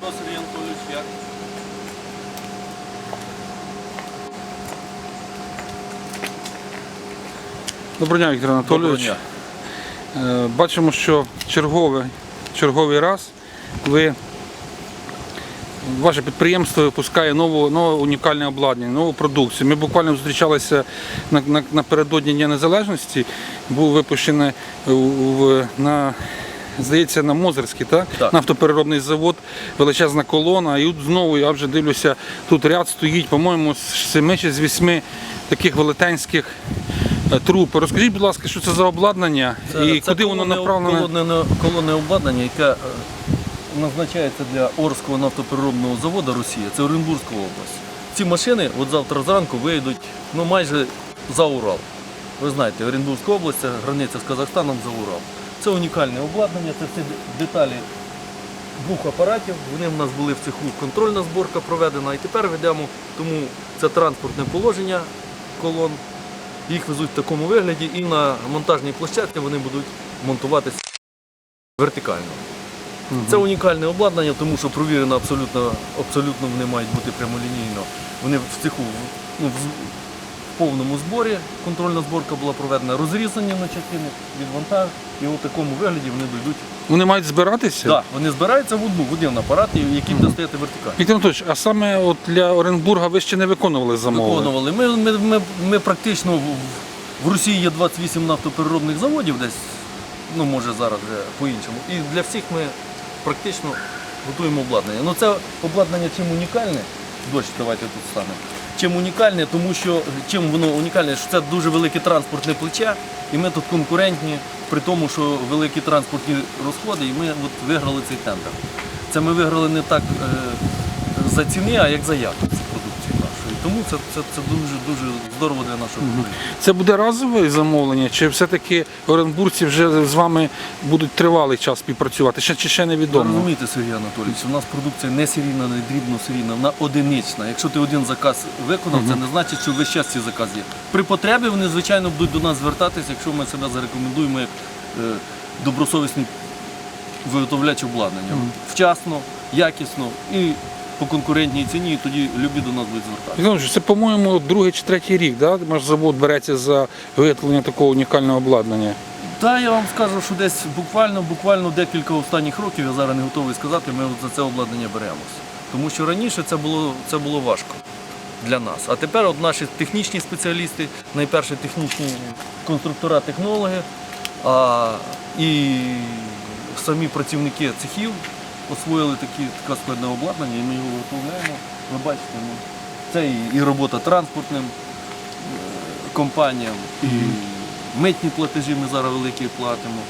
Сергій Анатолійович, як? Доброго дня, Віктор Анатолійович. Доброго Е, Бачимо, що черговий, черговий раз ви, ваше підприємство випускає нову, нове унікальне обладнання, нову продукцію. Ми буквально зустрічалися на, на, напередодні Дня Незалежності, був випущений у- в- на. Здається, на Мозерський, так? Так. Нафтопереробний завод, величезна колона. І от знову я вже дивлюся, тут ряд стоїть, по-моєму, з семи чи з вісьми таких велетенських е, труб. Розкажіть, будь ласка, що це за обладнання і куди воно колонне- направлене? Колонне, колонне обладнання, яке е, назначається для Орського нафтопереробного заводу Росія, це Оренбурзька область. Ці машини от завтра зранку вийдуть ну, майже за Урал. Ви знаєте, Оренбурзька область це границя з Казахстаном за Урал. Це унікальне обладнання, це всі деталі двох апаратів. Вони в нас були в цеху контрольна зборка проведена і тепер ведемо, тому це транспортне положення колон. Їх везуть в такому вигляді і на монтажній площадці вони будуть монтуватися вертикально. Це унікальне обладнання, тому що провірено абсолютно, абсолютно вони мають бути прямолінійно. Вони в цеху ну, повному зборі, контрольна зборка була проведена, розрізані на частини від вантаж, і у такому вигляді вони дійдуть. Вони мають збиратися? Так, вони збираються в одну, в один апарат, який буде стояти вертикально. Віктор Анатолійович, а саме от для Оренбурга ви ще не виконували замовлення? Виконували. Ми, ми, ми, ми практично в, в Росії є 28 нафтопереробних заводів десь, ну може зараз вже по-іншому. І для всіх ми практично готуємо обладнання. Ну це обладнання чим унікальне, дощ, давайте тут станемо. Чим унікальне, тому що чим воно унікальне, що це дуже велике транспортне плече, і ми тут конкурентні, при тому, що великі транспортні розходи, і ми от виграли цей тендер. Це ми виграли не так е, за ціни, а як за якість. Тому це, це, це дуже дуже здорово для нашого країни. Це буде разове замовлення, чи все-таки оренбурці вже з вами будуть тривалий час співпрацювати? Ще, чи ще невідомо? розумієте, Сергій Анатолійович, у нас продукція не серійна, не дрібно серійна, вона одинична. Якщо ти один заказ виконав, це не значить, що весь час ці заказ є. При потребі вони, звичайно, будуть до нас звертатися, якщо ми себе зарекомендуємо як е, добросовісний виготовляч обладнання. Вчасно, якісно і по конкурентній ціні, і тоді любі до нас будуть звертатися. Це, по-моєму, другий чи третій рік, да? Ваш завод береться за виготовлення такого унікального обладнання. Та я вам скажу, що десь буквально, буквально декілька останніх років, я зараз не готовий сказати, ми за це обладнання беремося. Тому що раніше це було, це було важко для нас. А тепер от наші технічні спеціалісти, найперше технічні конструктора, технологи, а, і самі працівники цехів освоїли такі, таке складне обладнання, і ми його виготовляємо. Ви бачите, ну, це і, і робота транспортним е, компаніям, і митні платежі ми зараз великі платимо.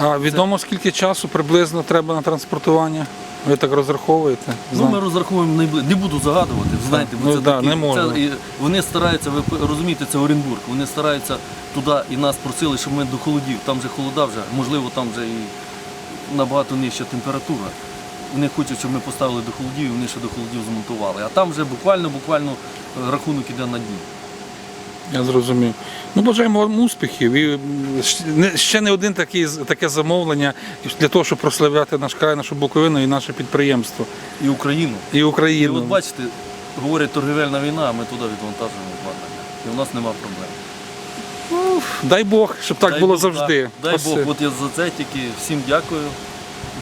А відомо скільки часу приблизно треба на транспортування? Ви так розраховуєте? Ну, ми розраховуємо найбли... Не буду загадувати, ви знаєте, бо Ну, це да, такі... не можна. це, і вони стараються, ви п- розумієте, це Оренбург. Вони стараються туди і нас просили, щоб ми до холодів. Там же холода вже, можливо, там вже і набагато нижча температура. Вони хочуть, щоб ми поставили до холодів, і вони ще до холодів змонтували. А там вже буквально, буквально е, рахунок іде на дні. Я зрозумів. Ну, бажаємо вам успіхів. І ще не один такий, таке замовлення для того, щоб прославляти наш край, нашу Буковину і наше підприємство. І Україну. І І от бачите, говорять торгівельна війна, а ми туди відвантажуємо обладнання. І в нас нема проблем. Дай Бог, щоб так Дай було Бог, завжди. да. Дай Спасибі. Бог, от я за це тільки всім дякую.